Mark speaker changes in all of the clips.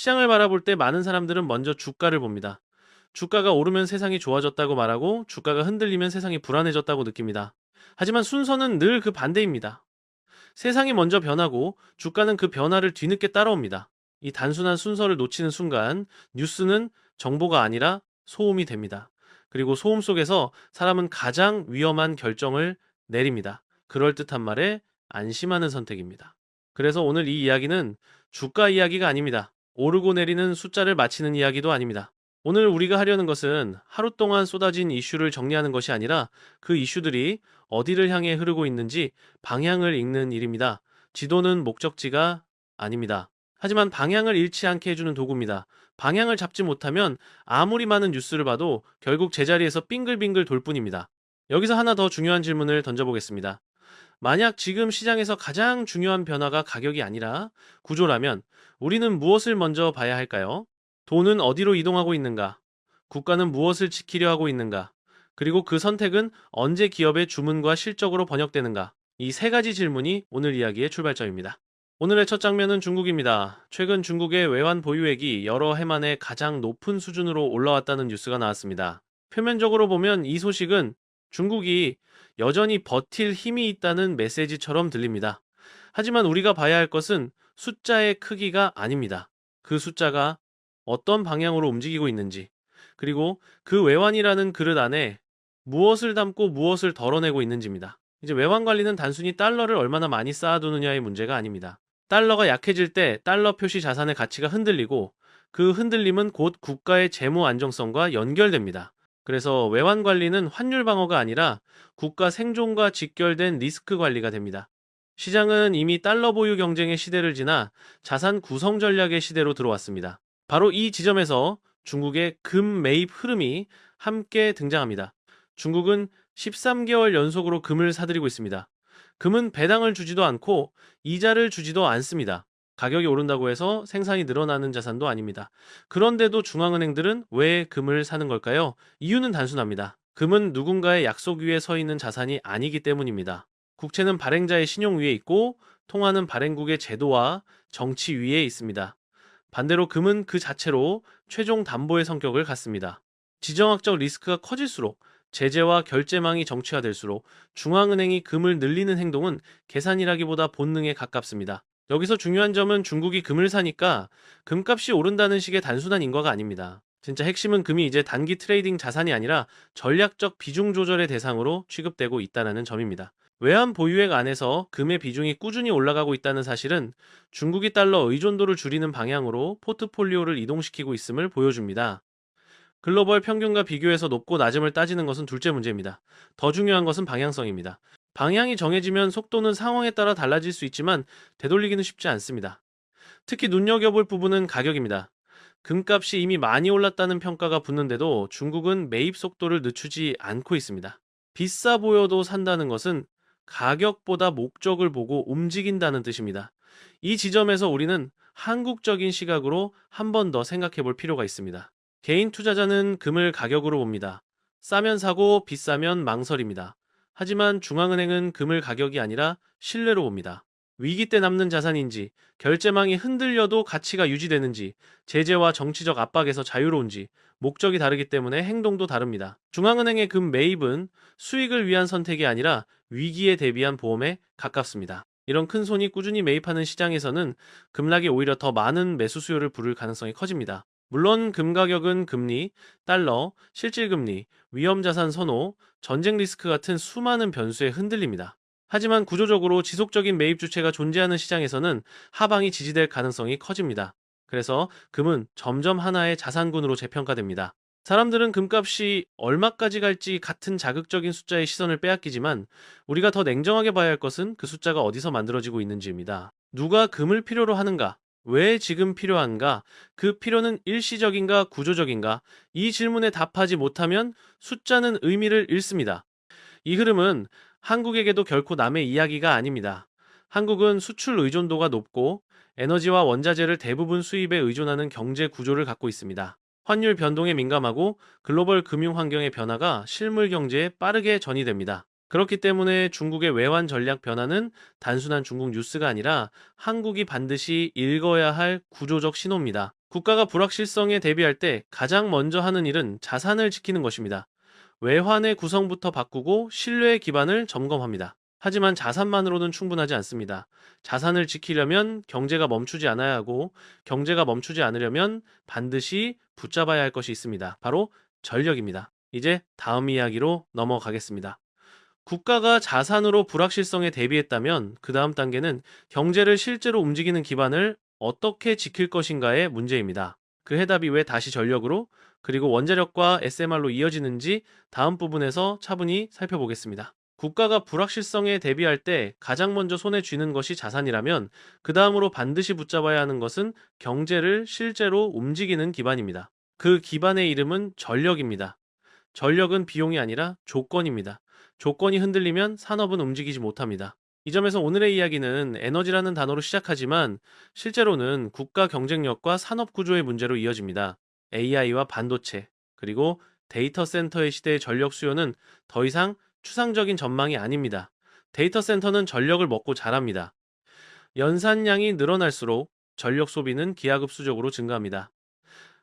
Speaker 1: 시장을 바라볼 때 많은 사람들은 먼저 주가를 봅니다. 주가가 오르면 세상이 좋아졌다고 말하고 주가가 흔들리면 세상이 불안해졌다고 느낍니다. 하지만 순서는 늘 그 반대입니다. 세상이 먼저 변하고 주가는 그 변화를 뒤늦게 따라옵니다. 이 단순한 순서를 놓치는 순간 뉴스는 정보가 아니라 소음이 됩니다. 그리고 소음 속에서 사람은 가장 위험한 결정을 내립니다. 그럴듯한 말에 안심하는 선택입니다. 그래서 오늘 이 이야기는 주가 이야기가 아닙니다. 오르고 내리는 숫자를 맞히는 이야기도 아닙니다. 오늘 우리가 하려는 것은 하루 동안 쏟아진 이슈를 정리하는 것이 아니라 그 이슈들이 어디를 향해 흐르고 있는지 방향을 읽는 일입니다. 지도는 목적지가 아닙니다. 하지만 방향을 잃지 않게 해주는 도구입니다. 방향을 잡지 못하면 아무리 많은 뉴스를 봐도 결국 제자리에서 빙글빙글 돌 뿐입니다. 여기서 하나 더 중요한 질문을 던져보겠습니다. 만약 지금 시장에서 가장 중요한 변화가 가격이 아니라 구조라면 우리는 무엇을 먼저 봐야 할까요? 돈은 어디로 이동하고 있는가? 국가는 무엇을 지키려 하고 있는가? 그리고 그 선택은 언제 기업의 주문과 실적으로 번역되는가? 이 세 가지 질문이 오늘 이야기의 출발점입니다. 오늘의 첫 장면은 중국입니다. 최근 중국의 외환 보유액이 여러 해 만에 가장 높은 수준으로 올라왔다는 뉴스가 나왔습니다. 표면적으로 보면 이 소식은 중국이 여전히 버틸 힘이 있다는 메시지처럼 들립니다. 하지만 우리가 봐야 할 것은 숫자의 크기가 아닙니다. 그 숫자가 어떤 방향으로 움직이고 있는지, 그리고 그 외환이라는 그릇 안에 무엇을 담고 무엇을 덜어내고 있는지입니다. 이제 외환 관리는 단순히 달러를 얼마나 많이 쌓아두느냐의 문제가 아닙니다. 달러가 약해질 때 달러 표시 자산의 가치가 흔들리고 그 흔들림은 곧 국가의 재무 안정성과 연결됩니다. 그래서 외환 관리는 환율 방어가 아니라 국가 생존과 직결된 리스크 관리가 됩니다. 시장은 이미 달러 보유 경쟁의 시대를 지나 자산 구성 전략의 시대로 들어왔습니다. 바로 이 지점에서 중국의 금 매입 흐름이 함께 등장합니다. 중국은 13개월 연속으로 금을 사들이고 있습니다. 금은 배당을 주지도 않고 이자를 주지도 않습니다. 가격이 오른다고 해서 생산이 늘어나는 자산도 아닙니다. 그런데도 중앙은행들은 왜 금을 사는 걸까요? 이유는 단순합니다. 금은 누군가의 약속 위에 서 있는 자산이 아니기 때문입니다. 국채는 발행자의 신용 위에 있고 통화는 발행국의 제도와 정치 위에 있습니다. 반대로 금은 그 자체로 최종 담보의 성격을 갖습니다. 지정학적 리스크가 커질수록 제재와 결제망이 정치화될수록 중앙은행이 금을 늘리는 행동은 계산이라기보다 본능에 가깝습니다. 여기서 중요한 점은 중국이 금을 사니까 금값이 오른다는 식의 단순한 인과가 아닙니다. 진짜 핵심은 금이 이제 단기 트레이딩 자산이 아니라 전략적 비중 조절의 대상으로 취급되고 있다는 점입니다. 외환 보유액 안에서 금의 비중이 꾸준히 올라가고 있다는 사실은 중국이 달러 의존도를 줄이는 방향으로 포트폴리오를 이동시키고 있음을 보여줍니다. 글로벌 평균과 비교해서 높고 낮음을 따지는 것은 둘째 문제입니다. 더 중요한 것은 방향성입니다. 방향이 정해지면 속도는 상황에 따라 달라질 수 있지만 되돌리기는 쉽지 않습니다. 특히 눈여겨볼 부분은 가격입니다. 금값이 이미 많이 올랐다는 평가가 붙는데도 중국은 매입 속도를 늦추지 않고 있습니다. 비싸 보여도 산다는 것은 가격보다 목적을 보고 움직인다는 뜻입니다. 이 지점에서 우리는 한국적인 시각으로 한 번 더 생각해 볼 필요가 있습니다. 개인 투자자는 금을 가격으로 봅니다. 싸면 사고 비싸면 망설입니다. 하지만 중앙은행은 금을 가격이 아니라 신뢰로 봅니다. 위기 때 남는 자산인지, 결제망이 흔들려도 가치가 유지되는지, 제재와 정치적 압박에서 자유로운지, 목적이 다르기 때문에 행동도 다릅니다. 중앙은행의 금 매입은 수익을 위한 선택이 아니라 위기에 대비한 보험에 가깝습니다. 이런 큰 손이 꾸준히 매입하는 시장에서는 급락이 오히려 더 많은 매수 수요를 부를 가능성이 커집니다. 물론 금 가격은 금리, 달러, 실질금리, 위험자산 선호, 전쟁 리스크 같은 수많은 변수에 흔들립니다. 하지만 구조적으로 지속적인 매입 주체가 존재하는 시장에서는 하방이 지지될 가능성이 커집니다. 그래서 금은 점점 하나의 자산군으로 재평가됩니다. 사람들은 금값이 얼마까지 갈지 같은 자극적인 숫자의 시선을 빼앗기지만 우리가 더 냉정하게 봐야 할 것은 그 숫자가 어디서 만들어지고 있는지입니다. 누가 금을 필요로 하는가? 왜 지금 필요한가? 그 필요는 일시적인가 구조적인가? 이 질문에 답하지 못하면 숫자는 의미를 잃습니다. 이 흐름은 한국에게도 결코 남의 이야기가 아닙니다. 한국은 수출 의존도가 높고 에너지와 원자재를 대부분 수입에 의존하는 경제 구조를 갖고 있습니다. 환율 변동에 민감하고 글로벌 금융 환경의 변화가 실물 경제에 빠르게 전이됩니다. 그렇기 때문에 중국의 외환 전략 변화는 단순한 중국 뉴스가 아니라 한국이 반드시 읽어야 할 구조적 신호입니다. 국가가 불확실성에 대비할 때 가장 먼저 하는 일은 자산을 지키는 것입니다. 외환의 구성부터 바꾸고 신뢰의 기반을 점검합니다. 하지만 자산만으로는 충분하지 않습니다. 자산을 지키려면 경제가 멈추지 않아야 하고 경제가 멈추지 않으려면 반드시 붙잡아야 할 것이 있습니다. 바로 전력입니다. 이제 다음 이야기로 넘어가겠습니다. 국가가 자산으로 불확실성에 대비했다면 그 다음 단계는 경제를 실제로 움직이는 기반을 어떻게 지킬 것인가의 문제입니다. 그 해답이 왜 다시 전력으로 그리고 원자력과 SMR로 이어지는지 다음 부분에서 차분히 살펴보겠습니다. 국가가 불확실성에 대비할 때 가장 먼저 손에 쥐는 것이 자산이라면 그 다음으로 반드시 붙잡아야 하는 것은 경제를 실제로 움직이는 기반입니다. 그 기반의 이름은 전력입니다. 전력은 비용이 아니라 조건입니다. 조건이 흔들리면 산업은 움직이지 못합니다. 이 점에서 오늘의 이야기는 에너지라는 단어로 시작하지만 실제로는 국가 경쟁력과 산업 구조의 문제로 이어집니다. AI와 반도체, 그리고 데이터 센터의 시대의 전력 수요는 더 이상 추상적인 전망이 아닙니다. 데이터 센터는 전력을 먹고 자랍니다. 연산량이 늘어날수록 전력 소비는 기하급수적으로 증가합니다.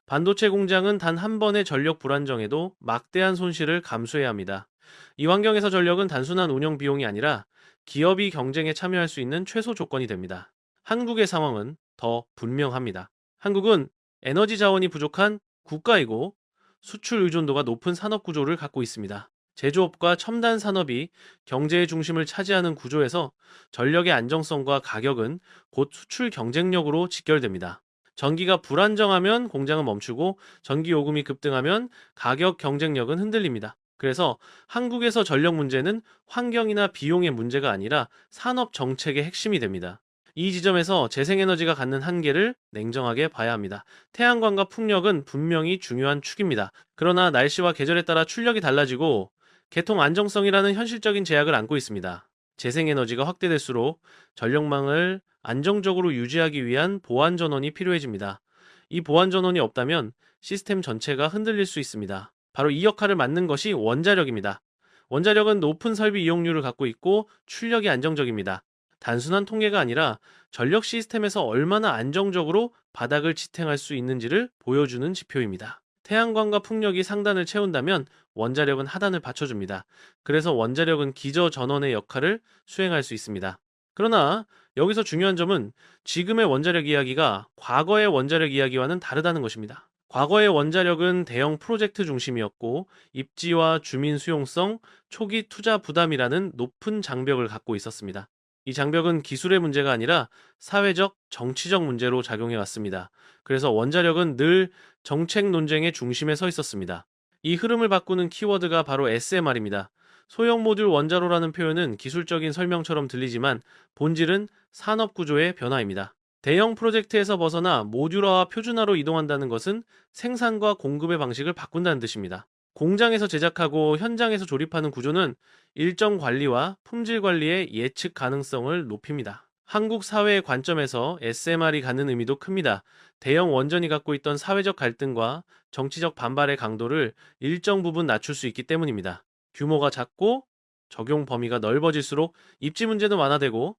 Speaker 1: 반도체 공장은 단 한 번의 전력 불안정에도 막대한 손실을 감수해야 합니다. 이 환경에서 전력은 단순한 운영 비용이 아니라 기업이 경쟁에 참여할 수 있는 최소 조건이 됩니다. 한국의 상황은 더 분명합니다. 한국은 에너지 자원이 부족한 국가이고 수출 의존도가 높은 산업 구조를 갖고 있습니다. 제조업과 첨단 산업이 경제의 중심을 차지하는 구조에서 전력의 안정성과 가격은 곧 수출 경쟁력으로 직결됩니다. 전기가 불안정하면 공장은 멈추고 전기 요금이 급등하면 가격 경쟁력은 흔들립니다. 그래서 한국에서 전력 문제는 환경이나 비용의 문제가 아니라 산업 정책의 핵심이 됩니다. 이 지점에서 재생에너지가 갖는 한계를 냉정하게 봐야 합니다. 태양광과 풍력은 분명히 중요한 축입니다. 그러나 날씨와 계절에 따라 출력이 달라지고 개통 안정성이라는 현실적인 제약을 안고 있습니다. 재생에너지가 확대될수록 전력망을 안정적으로 유지하기 위한 보안 전원이 필요해집니다. 이 보안 전원이 없다면 시스템 전체가 흔들릴 수 있습니다. 바로 이 역할을 맡는 것이 원자력입니다. 원자력은 높은 설비 이용률을 갖고 있고 출력이 안정적입니다. 단순한 통계가 아니라 전력 시스템에서 얼마나 안정적으로 바닥을 지탱할 수 있는지를 보여주는 지표입니다. 태양광과 풍력이 상단을 채운다면 원자력은 하단을 받쳐줍니다. 그래서 원자력은 기저 전원의 역할을 수행할 수 있습니다. 그러나 여기서 중요한 점은 지금의 원자력 이야기가 과거의 원자력 이야기와는 다르다는 것입니다. 과거의 원자력은 대형 프로젝트 중심이었고 입지와 주민 수용성, 초기 투자 부담이라는 높은 장벽을 갖고 있었습니다. 이 장벽은 기술의 문제가 아니라 사회적, 정치적 문제로 작용해 왔습니다. 그래서 원자력은 늘 정책 논쟁의 중심에 서 있었습니다. 이 흐름을 바꾸는 키워드가 바로 SMR입니다. 소형 모듈 원자로라는 표현은 기술적인 설명처럼 들리지만 본질은 산업 구조의 변화입니다. 대형 프로젝트에서 벗어나 모듈화와 표준화로 이동한다는 것은 생산과 공급의 방식을 바꾼다는 뜻입니다. 공장에서 제작하고 현장에서 조립하는 구조는 일정 관리와 품질 관리의 예측 가능성을 높입니다. 한국 사회의 관점에서 SMR이 갖는 의미도 큽니다. 대형 원전이 갖고 있던 사회적 갈등과 정치적 반발의 강도를 일정 부분 낮출 수 있기 때문입니다. 규모가 작고 적용 범위가 넓어질수록 입지 문제도 완화되고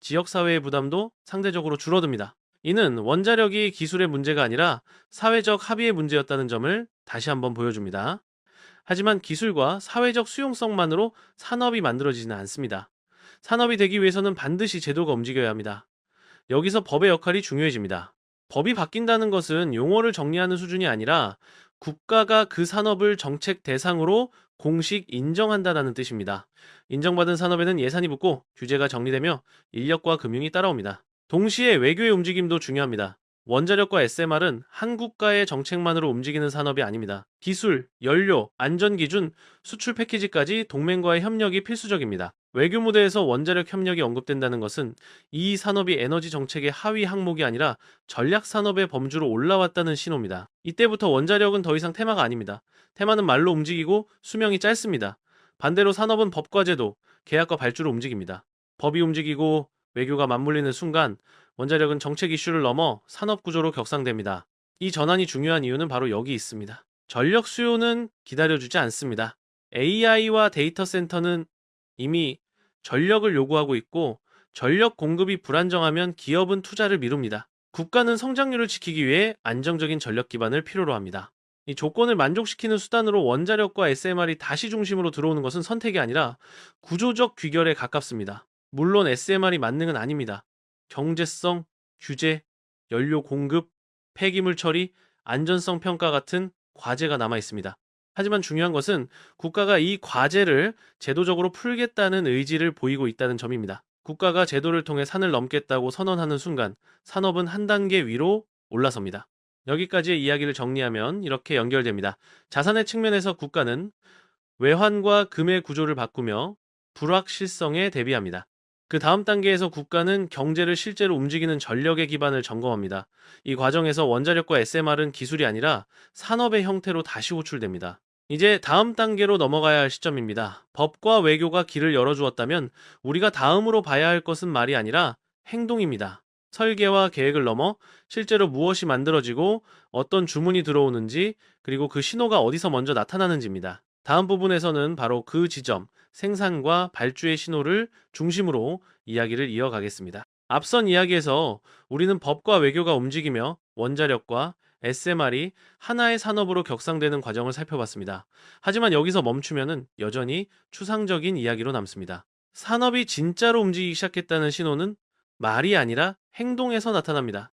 Speaker 1: 지역사회의 부담도 상대적으로 줄어듭니다. 이는 원자력이 기술의 문제가 아니라 사회적 합의의 문제였다는 점을 다시 한번 보여줍니다. 하지만 기술과 사회적 수용성만으로 산업이 만들어지지는 않습니다. 산업이 되기 위해서는 반드시 제도가 움직여야 합니다. 여기서 법의 역할이 중요해집니다. 법이 바뀐다는 것은 용어를 정리하는 수준이 아니라 국가가 그 산업을 정책 대상으로 공식 인정한다는 뜻입니다. 인정받은 산업에는 예산이 붙고 규제가 정리되며 인력과 금융이 따라옵니다. 동시에 외교의 움직임도 중요합니다. 원자력과 SMR은 한 국가의 정책만으로 움직이는 산업이 아닙니다. 기술, 연료, 안전기준, 수출 패키지까지 동맹과의 협력이 필수적입니다. 외교 무대에서 원자력 협력이 언급된다는 것은 이 산업이 에너지 정책의 하위 항목이 아니라 전략 산업의 범주로 올라왔다는 신호입니다. 이때부터 원자력은 더 이상 테마가 아닙니다. 테마는 말로 움직이고 수명이 짧습니다. 반대로 산업은 법과 제도, 계약과 발주로 움직입니다. 법이 움직이고 외교가 맞물리는 순간 원자력은 정책 이슈를 넘어 산업 구조로 격상됩니다. 이 전환이 중요한 이유는 바로 여기 있습니다. 전력 수요는 기다려주지 않습니다. AI와 데이터 센터는 이미 전력을 요구하고 있고 전력 공급이 불안정하면 기업은 투자를 미룹니다. 국가는 성장률을 지키기 위해 안정적인 전력 기반을 필요로 합니다. 이 조건을 만족시키는 수단으로 원자력과 SMR이 다시 중심으로 들어오는 것은 선택이 아니라 구조적 귀결에 가깝습니다. 물론 SMR이 만능은 아닙니다. 경제성, 규제, 연료 공급, 폐기물 처리, 안전성 평가 같은 과제가 남아 있습니다. 하지만 중요한 것은 국가가 이 과제를 제도적으로 풀겠다는 의지를 보이고 있다는 점입니다. 국가가 제도를 통해 산을 넘겠다고 선언하는 순간 산업은 한 단계 위로 올라섭니다. 여기까지의 이야기를 정리하면 이렇게 연결됩니다. 자산의 측면에서 국가는 외환과 금의 구조를 바꾸며 불확실성에 대비합니다. 그 다음 단계에서 국가는 경제를 실제로 움직이는 전력의 기반을 점검합니다. 이 과정에서 원자력과 SMR은 기술이 아니라 산업의 형태로 다시 호출됩니다. 이제 다음 단계로 넘어가야 할 시점입니다. 법과 외교가 길을 열어주었다면 우리가 다음으로 봐야 할 것은 말이 아니라 행동입니다. 설계와 계획을 넘어 실제로 무엇이 만들어지고 어떤 주문이 들어오는지 그리고 그 신호가 어디서 먼저 나타나는지입니다. 다음 부분에서는 바로 그 지점, 생산과 발주의 신호를 중심으로 이야기를 이어가겠습니다. 앞선 이야기에서 우리는 법과 외교가 움직이며 원자력과 SMR이 하나의 산업으로 격상되는 과정을 살펴봤습니다. 하지만 여기서 멈추면은 여전히 추상적인 이야기로 남습니다. 산업이 진짜로 움직이기 시작했다는 신호는 말이 아니라 행동에서 나타납니다.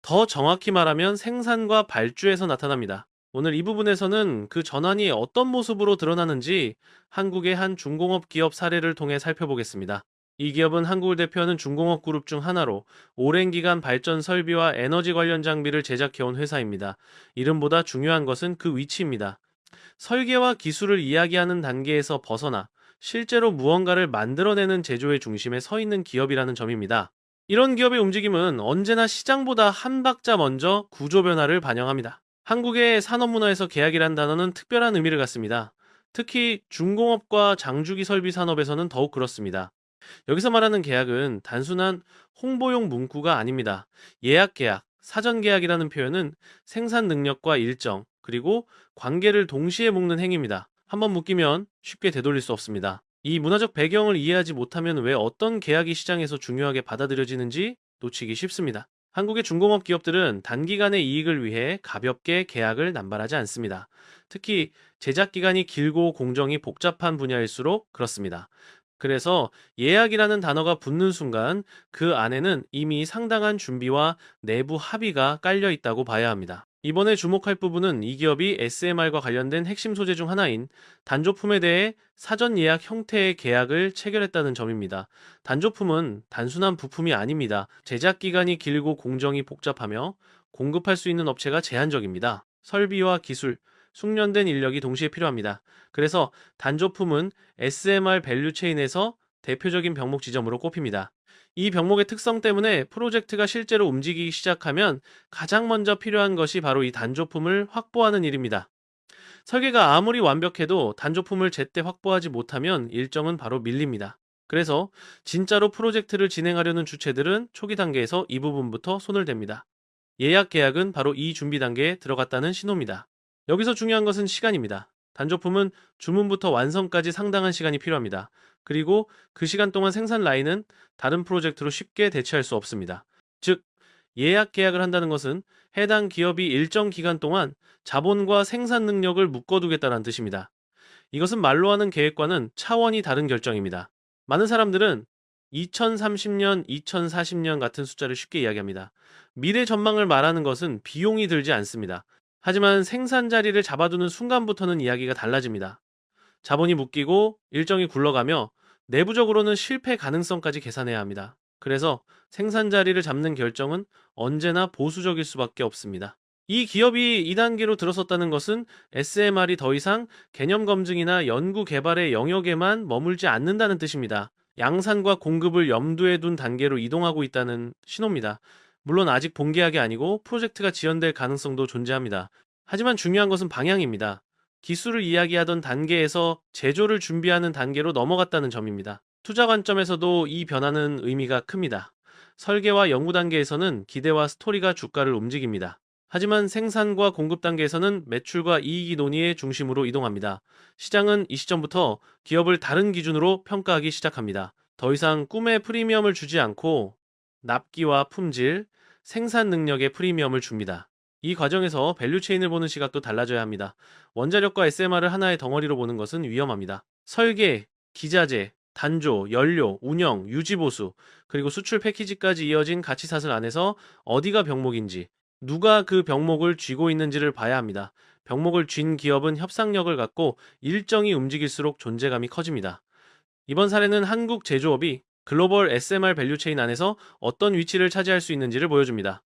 Speaker 1: 더 정확히 말하면 생산과 발주에서 나타납니다. 오늘 이 부분에서는 그 전환이 어떤 모습으로 드러나는지 한국의 한 중공업 기업 사례를 통해 살펴보겠습니다. 이 기업은 한국을 대표하는 중공업 그룹 중 하나로 오랜 기간 발전 설비와 에너지 관련 장비를 제작해온 회사입니다. 이름보다 중요한 것은 그 위치입니다. 설계와 기술을 이야기하는 단계에서 벗어나 실제로 무언가를 만들어내는 제조의 중심에 서 있는 기업이라는 점입니다. 이런 기업의 움직임은 언제나 시장보다 한 박자 먼저 구조 변화를 반영합니다. 한국의 산업 문화에서 계약이란 단어는 특별한 의미를 갖습니다. 특히 중공업과 장주기 설비 산업에서는 더욱 그렇습니다. 여기서 말하는 계약은 단순한 홍보용 문구가 아닙니다. 예약 계약, 사전 계약이라는 표현은 생산 능력과 일정, 그리고 관계를 동시에 묶는 행위입니다. 한번 묶이면 쉽게 되돌릴 수 없습니다. 이 문화적 배경을 이해하지 못하면 왜 어떤 계약이 시장에서 중요하게 받아들여지는지 놓치기 쉽습니다. 한국의 중공업 기업들은 단기간의 이익을 위해 가볍게 계약을 남발하지 않습니다. 특히 제작 기간이 길고 공정이 복잡한 분야일수록 그렇습니다. 그래서 예약이라는 단어가 붙는 순간 그 안에는 이미 상당한 준비와 내부 합의가 깔려 있다고 봐야 합니다. 이번에 주목할 부분은 이 기업이 SMR과 관련된 핵심 소재 중 하나인 단조품에 대해 사전 예약 형태의 계약을 체결했다는 점입니다. 단조품은 단순한 부품이 아닙니다. 제작 기간이 길고 공정이 복잡하며 공급할 수 있는 업체가 제한적입니다. 설비와 기술, 숙련된 인력이 동시에 필요합니다. 그래서 단조품은 SMR 밸류 체인에서 대표적인 병목 지점으로 꼽힙니다. 이 병목의 특성 때문에 프로젝트가 실제로 움직이기 시작하면 가장 먼저 필요한 것이 바로 이 단조품을 확보하는 일입니다. 설계가 아무리 완벽해도 단조품을 제때 확보하지 못하면 일정은 바로 밀립니다. 그래서 진짜로 프로젝트를 진행하려는 주체들은 초기 단계에서 이 부분부터 손을 댑니다. 예약 계약은 바로 이 준비 단계에 들어갔다는 신호입니다. 여기서 중요한 것은 시간입니다. 단조품은 주문부터 완성까지 상당한 시간이 필요합니다. 그리고 그 시간 동안 생산 라인은 다른 프로젝트로 쉽게 대체할 수 없습니다. 즉, 예약 계약을 한다는 것은 해당 기업이 일정 기간 동안 자본과 생산 능력을 묶어두겠다는 뜻입니다. 이것은 말로 하는 계획과는 차원이 다른 결정입니다. 많은 사람들은 2030년, 2040년 같은 숫자를 쉽게 이야기합니다. 미래 전망을 말하는 것은 비용이 들지 않습니다. 하지만 생산 자리를 잡아두는 순간부터는 이야기가 달라집니다. 자본이 묶이고 일정이 굴러가며 내부적으로는 실패 가능성까지 계산해야 합니다. 그래서 생산 자리를 잡는 결정은 언제나 보수적일 수밖에 없습니다. 이 기업이 2단계로 들어섰다는 것은 SMR이 더 이상 개념 검증이나 연구 개발의 영역에만 머물지 않는다는 뜻입니다. 양산과 공급을 염두에 둔 단계로 이동하고 있다는 신호입니다. 물론 아직 본계약이 아니고 프로젝트가 지연될 가능성도 존재합니다. 하지만 중요한 것은 방향입니다. 기술을 이야기하던 단계에서 제조를 준비하는 단계로 넘어갔다는 점입니다. 투자 관점에서도 이 변화는 의미가 큽니다. 설계와 연구 단계에서는 기대와 스토리가 주가를 움직입니다. 하지만 생산과 공급 단계에서는 매출과 이익이 논의의 중심으로 이동합니다. 시장은 이 시점부터 기업을 다른 기준으로 평가하기 시작합니다. 더 이상 꿈의 프리미엄을 주지 않고 납기와 품질, 생산 능력에 프리미엄을 줍니다. 이 과정에서 밸류체인을 보는 시각도 달라져야 합니다. 원자력과 SMR을 하나의 덩어리로 보는 것은 위험합니다. 설계, 기자재, 단조, 연료, 운영, 유지보수, 그리고 수출 패키지까지 이어진 가치사슬 안에서 어디가 병목인지, 누가 그 병목을 쥐고 있는지를 봐야 합니다. 병목을 쥔 기업은 협상력을 갖고 일정이 움직일수록 존재감이 커집니다. 이번 사례는 한국 제조업이 글로벌 SMR 밸류체인 안에서 어떤 위치를 차지할 수 있는지를 보여줍니다.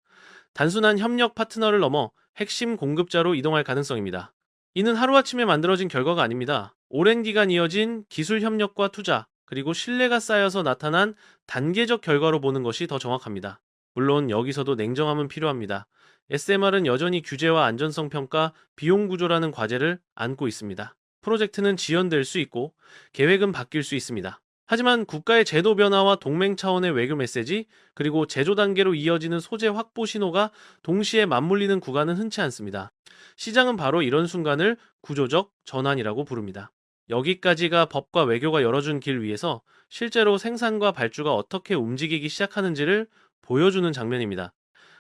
Speaker 1: 단순한 협력 파트너를 넘어 핵심 공급자로 이동할 가능성입니다. 이는 하루아침에 만들어진 결과가 아닙니다. 오랜 기간 이어진 기술 협력과 투자, 그리고 신뢰가 쌓여서 나타난 단계적 결과로 보는 것이 더 정확합니다. 물론 여기서도 냉정함은 필요합니다. SMR은 여전히 규제와 안전성 평가, 비용 구조라는 과제를 안고 있습니다. 프로젝트는 지연될 수 있고 계획은 바뀔 수 있습니다. 하지만 국가의 제도 변화와 동맹 차원의 외교 메시지, 그리고 제조 단계로 이어지는 소재 확보 신호가 동시에 맞물리는 구간은 흔치 않습니다. 시장은 바로 이런 순간을 구조적 전환이라고 부릅니다. 여기까지가 법과 외교가 열어준 길 위에서 실제로 생산과 발주가 어떻게 움직이기 시작하는지를 보여주는 장면입니다.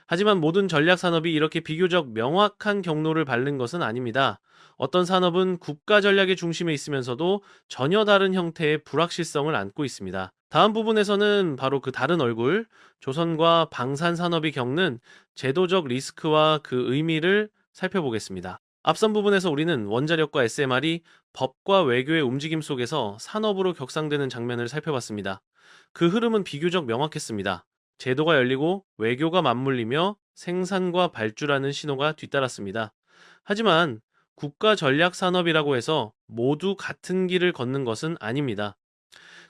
Speaker 1: 하지만 모든 전략 산업이 이렇게 비교적 명확한 경로를 밟는 것은 아닙니다. 어떤 산업은 국가 전략의 중심에 있으면서도 전혀 다른 형태의 불확실성을 안고 있습니다. 다음 부분에서는 바로 그 다른 얼굴, 조선과 방산 산업이 겪는 제도적 리스크와 그 의미를 살펴보겠습니다. 앞선 부분에서 우리는 원자력과 SMR이 법과 외교의 움직임 속에서 산업으로 격상되는 장면을 살펴봤습니다. 그 흐름은 비교적 명확했습니다. 제도가 열리고 외교가 맞물리며 생산과 발주라는 신호가 뒤따랐습니다. 하지만 국가 전략 산업이라고 해서 모두 같은 길을 걷는 것은 아닙니다.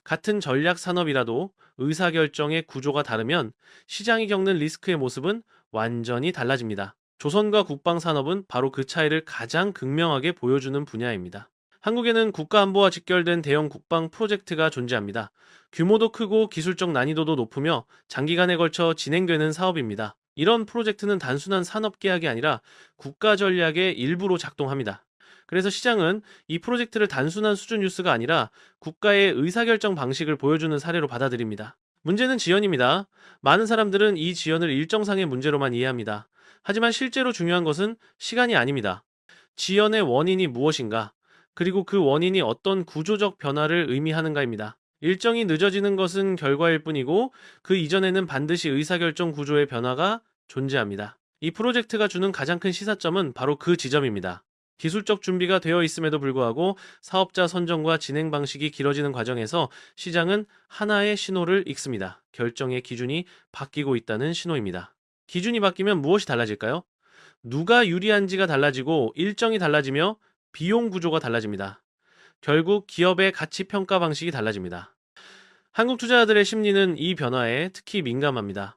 Speaker 1: 같은 전략 산업이라도 의사결정의 구조가 다르면 시장이 겪는 리스크의 모습은 완전히 달라집니다. 조선과 국방산업은 바로 그 차이를 가장 극명하게 보여주는 분야입니다. 한국에는 국가안보와 직결된 대형 국방 프로젝트가 존재합니다. 규모도 크고 기술적 난이도도 높으며 장기간에 걸쳐 진행되는 사업입니다. 이런 프로젝트는 단순한 산업 계약이 아니라 국가 전략의 일부로 작동합니다. 그래서 시장은 이 프로젝트를 단순한 수준 뉴스가 아니라 국가의 의사결정 방식을 보여주는 사례로 받아들입니다. 문제는 지연입니다. 많은 사람들은 이 지연을 일정상의 문제로만 이해합니다. 하지만 실제로 중요한 것은 시간이 아닙니다. 지연의 원인이 무엇인가, 그리고 그 원인이 어떤 구조적 변화를 의미하는가입니다. 일정이 늦어지는 것은 결과일 뿐이고 그 이전에는 반드시 의사결정 구조의 변화가 존재합니다. 이 프로젝트가 주는 가장 큰 시사점은 바로 그 지점입니다. 기술적 준비가 되어 있음에도 불구하고 사업자 선정과 진행 방식이 길어지는 과정에서 시장은 하나의 신호를 읽습니다. 결정의 기준이 바뀌고 있다는 신호입니다. 기준이 바뀌면 무엇이 달라질까요? 누가 유리한지가 달라지고 일정이 달라지며 비용 구조가 달라집니다. 결국 기업의 가치 평가 방식이 달라집니다. 한국 투자자들의 심리는 이 변화에 특히 민감합니다.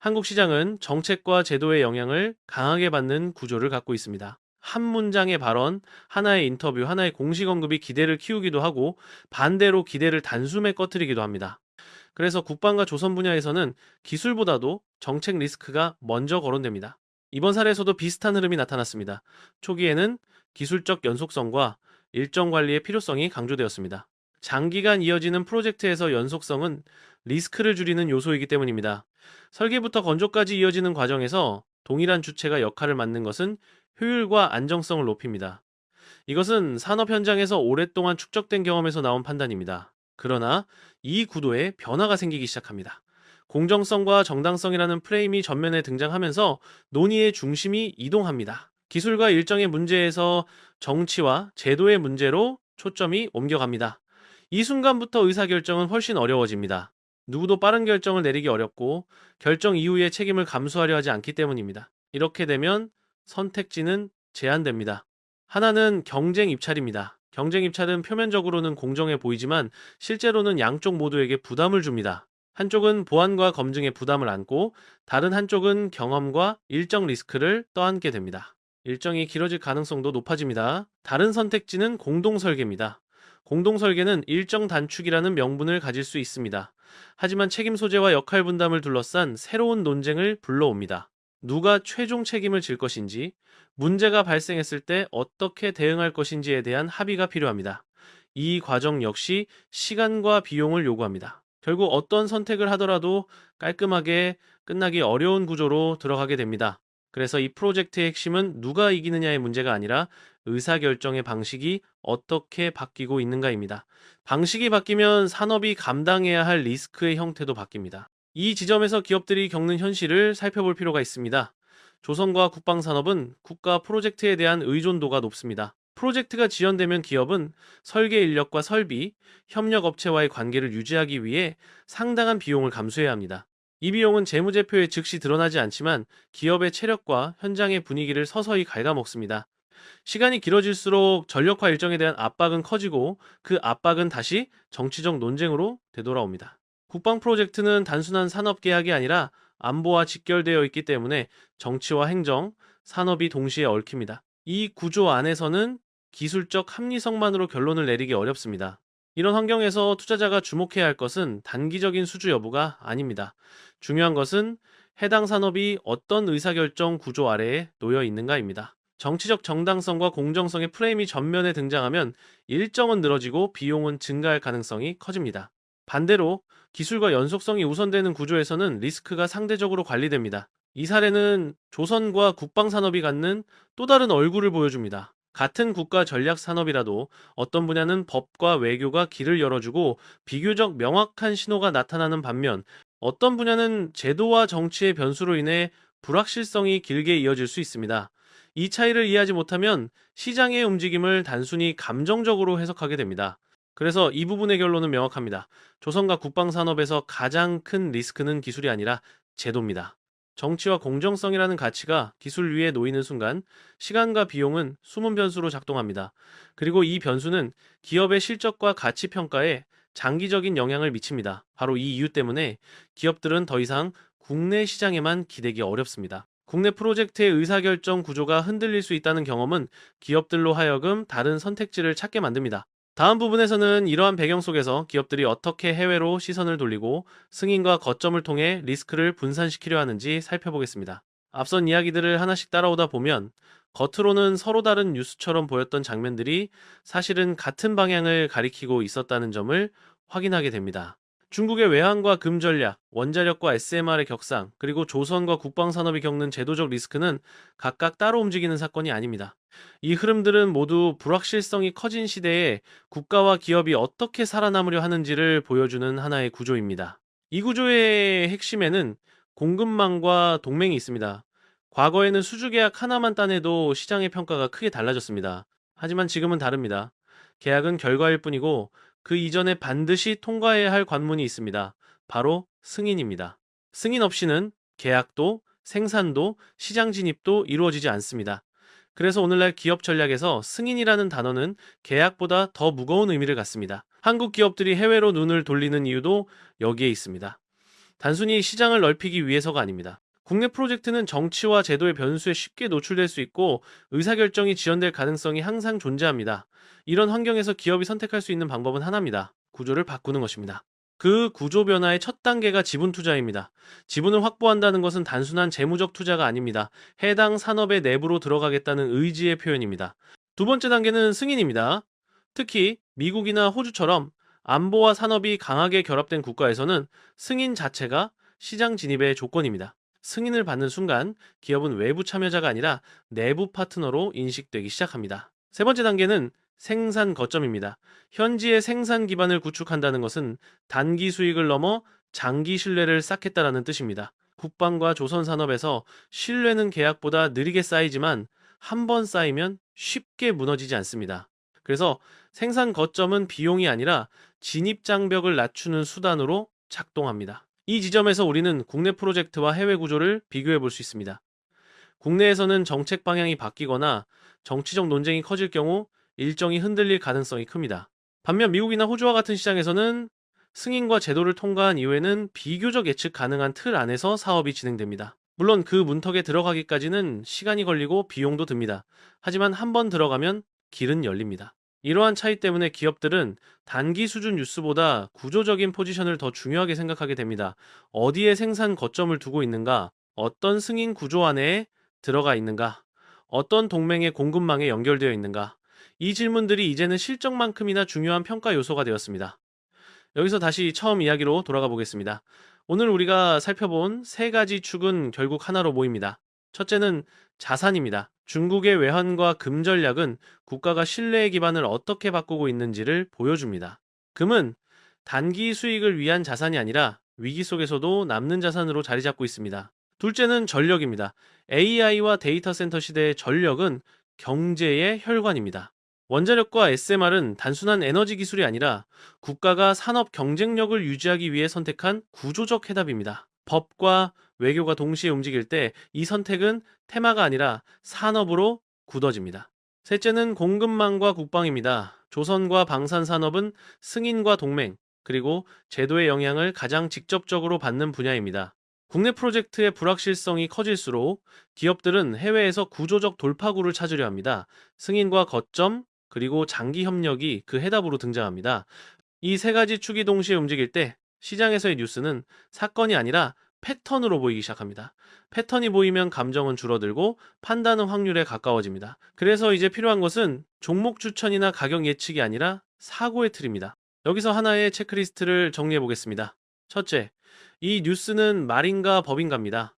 Speaker 1: 한국 시장은 정책과 제도의 영향을 강하게 받는 구조를 갖고 있습니다. 한 문장의 발언, 하나의 인터뷰, 하나의 공식 언급이 기대를 키우기도 하고 반대로 기대를 단숨에 꺼트리기도 합니다. 그래서 국방과 조선 분야에서는 기술보다도 정책 리스크가 먼저 거론됩니다. 이번 사례에서도 비슷한 흐름이 나타났습니다. 초기에는 기술적 연속성과 일정 관리의 필요성이 강조되었습니다. 장기간 이어지는 프로젝트에서 연속성은 리스크를 줄이는 요소이기 때문입니다. 설계부터 건조까지 이어지는 과정에서 동일한 주체가 역할을 맡는 것은 효율과 안정성을 높입니다. 이것은 산업 현장에서 오랫동안 축적된 경험에서 나온 판단입니다. 그러나 이 구도에 변화가 생기기 시작합니다. 공정성과 정당성이라는 프레임이 전면에 등장하면서 논의의 중심이 이동합니다. 기술과 일정의 문제에서 정치와 제도의 문제로 초점이 옮겨갑니다. 이 순간부터 의사결정은 훨씬 어려워집니다. 누구도 빠른 결정을 내리기 어렵고 결정 이후의 책임을 감수하려 하지 않기 때문입니다. 이렇게 되면 선택지는 제한됩니다. 하나는 경쟁 입찰입니다. 경쟁 입찰은 표면적으로는 공정해 보이지만 실제로는 양쪽 모두에게 부담을 줍니다. 한쪽은 보안과 검증에 부담을 안고 다른 한쪽은 경험과 일정 리스크를 떠안게 됩니다. 일정이 길어질 가능성도 높아집니다. 다른 선택지는 공동 설계입니다. 공동 설계는 일정 단축이라는 명분을 가질 수 있습니다. 하지만 책임 소재와 역할 분담을 둘러싼 새로운 논쟁을 불러옵니다. 누가 최종 책임을 질 것인지, 문제가 발생했을 때 어떻게 대응할 것인지에 대한 합의가 필요합니다. 이 과정 역시 시간과 비용을 요구합니다. 결국 어떤 선택을 하더라도 깔끔하게 끝나기 어려운 구조로 들어가게 됩니다. 그래서 이 프로젝트의 핵심은 누가 이기느냐의 문제가 아니라 의사결정의 방식이 어떻게 바뀌고 있는가입니다. 방식이 바뀌면 산업이 감당해야 할 리스크의 형태도 바뀝니다. 이 지점에서 기업들이 겪는 현실을 살펴볼 필요가 있습니다. 조선과 국방산업은 국가 프로젝트에 대한 의존도가 높습니다. 프로젝트가 지연되면 기업은 설계 인력과 설비, 협력 업체와의 관계를 유지하기 위해 상당한 비용을 감수해야 합니다. 이 비용은 재무제표에 즉시 드러나지 않지만 기업의 체력과 현장의 분위기를 서서히 갉아먹습니다. 시간이 길어질수록 전력화 일정에 대한 압박은 커지고 그 압박은 다시 정치적 논쟁으로 되돌아옵니다. 국방 프로젝트는 단순한 산업 계약이 아니라 안보와 직결되어 있기 때문에 정치와 행정, 산업이 동시에 얽힙니다. 이 구조 안에서는 기술적 합리성만으로 결론을 내리기 어렵습니다. 이런 환경에서 투자자가 주목해야 할 것은 단기적인 수주 여부가 아닙니다. 중요한 것은 해당 산업이 어떤 의사결정 구조 아래에 놓여 있는가입니다. 정치적 정당성과 공정성의 프레임이 전면에 등장하면 일정은 늘어지고 비용은 증가할 가능성이 커집니다. 반대로 기술과 연속성이 우선되는 구조에서는 리스크가 상대적으로 관리됩니다. 이 사례는 조선과 국방산업이 갖는 또 다른 얼굴을 보여줍니다. 같은 국가 전략 산업이라도 어떤 분야는 법과 외교가 길을 열어주고 비교적 명확한 신호가 나타나는 반면 어떤 분야는 제도와 정치의 변수로 인해 불확실성이 길게 이어질 수 있습니다. 이 차이를 이해하지 못하면 시장의 움직임을 단순히 감정적으로 해석하게 됩니다. 그래서 이 부분의 결론은 명확합니다. 조선과 국방산업에서 가장 큰 리스크는 기술이 아니라 제도입니다. 정치와 공정성이라는 가치가 기술 위에 놓이는 순간 시간과 비용은 숨은 변수로 작동합니다. 그리고 이 변수는 기업의 실적과 가치 평가에 장기적인 영향을 미칩니다. 바로 이 이유 때문에 기업들은 더 이상 국내 시장에만 기대기 어렵습니다. 국내 프로젝트의 의사결정 구조가 흔들릴 수 있다는 경험은 기업들로 하여금 다른 선택지를 찾게 만듭니다. 다음 부분에서는 이러한 배경 속에서 기업들이 어떻게 해외로 시선을 돌리고 승인과 거점을 통해 리스크를 분산시키려 하는지 살펴보겠습니다. 앞선 이야기들을 하나씩 따라오다 보면 겉으로는 서로 다른 뉴스처럼 보였던 장면들이 사실은 같은 방향을 가리키고 있었다는 점을 확인하게 됩니다. 중국의 외환과 금 전략, 원자력과 SMR의 격상, 그리고 조선과 국방산업이 겪는 제도적 리스크는 각각 따로 움직이는 사건이 아닙니다. 이 흐름들은 모두 불확실성이 커진 시대에 국가와 기업이 어떻게 살아남으려 하는지를 보여주는 하나의 구조입니다. 이 구조의 핵심에는 공급망과 동맹이 있습니다. 과거에는 수주 계약 하나만 따내도 시장의 평가가 크게 달라졌습니다. 하지만 지금은 다릅니다. 계약은 결과일 뿐이고 그 이전에 반드시 통과해야 할 관문이 있습니다. 바로 승인입니다. 승인 없이는 계약도 생산도 시장 진입도 이루어지지 않습니다. 그래서 오늘날 기업 전략에서 승인이라는 단어는 계약보다 더 무거운 의미를 갖습니다. 한국 기업들이 해외로 눈을 돌리는 이유도 여기에 있습니다. 단순히 시장을 넓히기 위해서가 아닙니다. 국내 프로젝트는 정치와 제도의 변수에 쉽게 노출될 수 있고 의사결정이 지연될 가능성이 항상 존재합니다. 이런 환경에서 기업이 선택할 수 있는 방법은 하나입니다. 구조를 바꾸는 것입니다. 그 구조 변화의 첫 단계가 지분 투자입니다. 지분을 확보한다는 것은 단순한 재무적 투자가 아닙니다. 해당 산업의 내부로 들어가겠다는 의지의 표현입니다. 두 번째 단계는 승인입니다. 특히 미국이나 호주처럼 안보와 산업이 강하게 결합된 국가에서는 승인 자체가 시장 진입의 조건입니다. 승인을 받는 순간 기업은 외부 참여자가 아니라 내부 파트너로 인식되기 시작합니다. 세 번째 단계는 생산 거점입니다. 현지의 생산 기반을 구축한다는 것은 단기 수익을 넘어 장기 신뢰를 쌓겠다라는 뜻입니다. 국방과 조선 산업에서 신뢰는 계약보다 느리게 쌓이지만 한 번 쌓이면 쉽게 무너지지 않습니다. 그래서 생산 거점은 비용이 아니라 진입 장벽을 낮추는 수단으로 작동합니다. 이 지점에서 우리는 국내 프로젝트와 해외 구조를 비교해 볼 수 있습니다. 국내에서는 정책 방향이 바뀌거나 정치적 논쟁이 커질 경우 일정이 흔들릴 가능성이 큽니다. 반면 미국이나 호주와 같은 시장에서는 승인과 제도를 통과한 이후에는 비교적 예측 가능한 틀 안에서 사업이 진행됩니다. 물론 그 문턱에 들어가기까지는 시간이 걸리고 비용도 듭니다. 하지만 한 번 들어가면 길은 열립니다. 이러한 차이 때문에 기업들은 단기 수준 뉴스보다 구조적인 포지션을 더 중요하게 생각하게 됩니다. 어디에 생산 거점을 두고 있는가? 어떤 승인 구조 안에 들어가 있는가? 어떤 동맹의 공급망에 연결되어 있는가? 이 질문들이 이제는 실적만큼이나 중요한 평가 요소가 되었습니다. 여기서 다시 처음 이야기로 돌아가 보겠습니다. 오늘 우리가 살펴본 세 가지 축은 결국 하나로 모입니다. 첫째는 자산입니다. 중국의 외환과 금 전략은 국가가 신뢰의 기반을 어떻게 바꾸고 있는지를 보여줍니다. 금은 단기 수익을 위한 자산이 아니라 위기 속에서도 남는 자산으로 자리 잡고 있습니다. 둘째는 전력입니다. AI와 데이터 센터 시대의 전력은 경제의 혈관입니다. 원자력과 SMR은 단순한 에너지 기술이 아니라 국가가 산업 경쟁력을 유지하기 위해 선택한 구조적 해답입니다. 법과 외교가 동시에 움직일 때 이 선택은 테마가 아니라 산업으로 굳어집니다. 셋째는 공급망과 국방입니다. 조선과 방산 산업은 승인과 동맹, 그리고 제도의 영향을 가장 직접적으로 받는 분야입니다. 국내 프로젝트의 불확실성이 커질수록 기업들은 해외에서 구조적 돌파구를 찾으려 합니다. 승인과 거점, 그리고 장기 협력이 그 해답으로 등장합니다. 이 세 가지 축이 동시에 움직일 때 시장에서의 뉴스는 사건이 아니라 패턴으로 보이기 시작합니다. 패턴이 보이면 감정은 줄어들고 판단은 확률에 가까워집니다. 그래서 이제 필요한 것은 종목 추천이나 가격 예측이 아니라 사고의 틀입니다. 여기서 하나의 체크리스트를 정리해 보겠습니다. 첫째, 이 뉴스는 말인가 법인가입니다.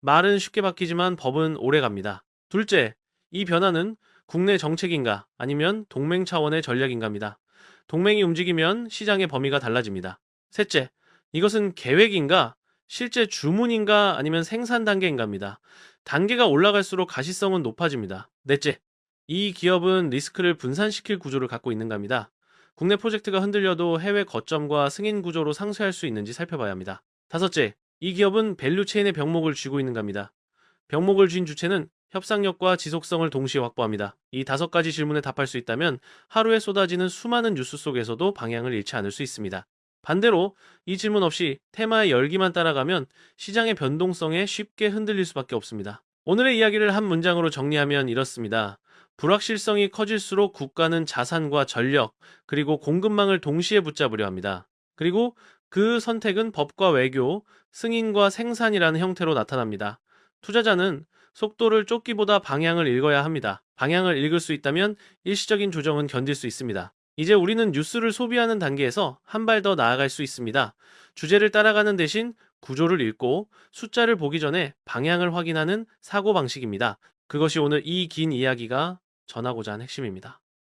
Speaker 1: 말은 쉽게 바뀌지만 법은 오래 갑니다. 둘째, 이 변화는 국내 정책인가 아니면 동맹 차원의 전략인가입니다. 동맹이 움직이면 시장의 범위가 달라집니다. 셋째, 이것은 계획인가 실제 주문인가 아니면 생산 단계인가입니다. 단계가 올라갈수록 가시성은 높아집니다. 넷째, 이 기업은 리스크를 분산시킬 구조를 갖고 있는가입니다. 국내 프로젝트가 흔들려도 해외 거점과 승인 구조로 상쇄할 수 있는지 살펴봐야 합니다. 다섯째, 이 기업은 밸류 체인의 병목을 쥐고 있는가입니다. 병목을 쥔 주체는 협상력과 지속성을 동시에 확보합니다. 이 다섯 가지 질문에 답할 수 있다면 하루에 쏟아지는 수많은 뉴스 속에서도 방향을 잃지 않을 수 있습니다. 반대로 이 질문 없이 테마의 열기만 따라가면 시장의 변동성에 쉽게 흔들릴 수밖에 없습니다. 오늘의 이야기를 한 문장으로 정리하면 이렇습니다. 불확실성이 커질수록 국가는 자산과 전력, 그리고 공급망을 동시에 붙잡으려 합니다. 그리고 그 선택은 법과 외교, 승인과 생산이라는 형태로 나타납니다. 투자자는 속도를 쫓기보다 방향을 읽어야 합니다. 방향을 읽을 수 있다면 일시적인 조정은 견딜 수 있습니다. 이제 우리는 뉴스를 소비하는 단계에서 한 발 더 나아갈 수 있습니다. 주제를 따라가는 대신 구조를 읽고 숫자를 보기 전에 방향을 확인하는 사고방식입니다. 그것이 오늘 이 긴 이야기가 전하고자 한 핵심입니다.